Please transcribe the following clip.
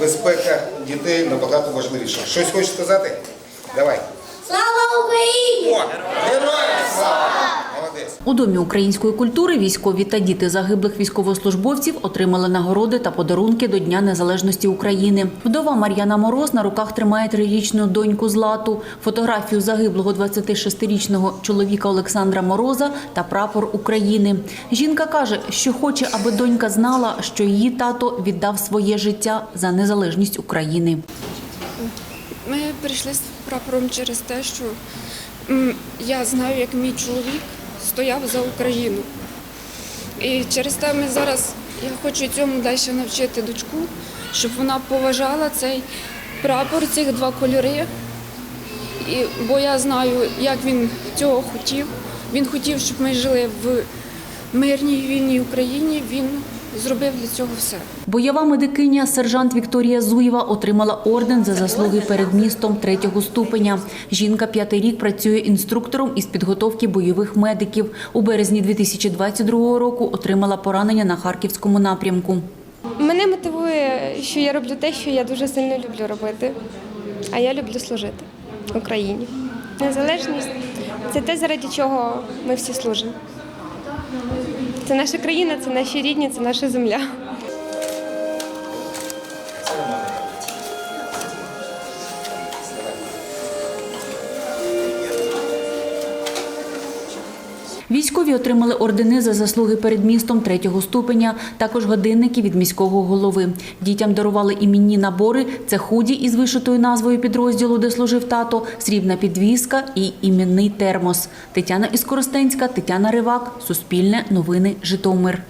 безпека дітей набагато важливіша. Щось хочеш сказати? Давай. Слава Україні! О, героям слава! У домі української культури військові та діти загиблих військовослужбовців отримали нагороди та подарунки до Дня Незалежності України. Вдова Мар'яна Мороз на руках тримає трирічну доньку Злату, фотографію загиблого 26-річного чоловіка Олександра Мороза та прапор України. Жінка каже, що хоче, аби донька знала, що її тато віддав своє життя за незалежність України. Ми прийшли з прапором через те, що я знаю, як мій чоловік стояв за Україну. І через те ми зараз, я хочу цьому далі навчити дочку, щоб вона поважала цей прапор, цих два кольори. І, бо я знаю, як він цього хотів. Він хотів, щоб ми жили в мирній вільній Україні. Він зробив для цього все. Бойова медикиня сержант Вікторія Зуєва отримала орден за заслуги перед містом третього ступеня. Жінка п'ятий рік працює інструктором із підготовки бойових медиків. У березні 2022 року отримала поранення на харківському напрямку. Мене мотивує, що я роблю те, що я дуже сильно люблю робити. А я люблю служити Україні. Незалежність це те, заради чого ми всі служимо. Це наша країна, це наші рідні, це наша земля. Військові отримали ордени за заслуги перед містом третього ступеня, також годинники від міського голови. Дітям дарували іменні набори. Це худі із вишитою назвою підрозділу, де служив тато, срібна підвіска і іменний термос. Тетяна Іскоростенська, Тетяна Ривак, Суспільне, Новини, Житомир.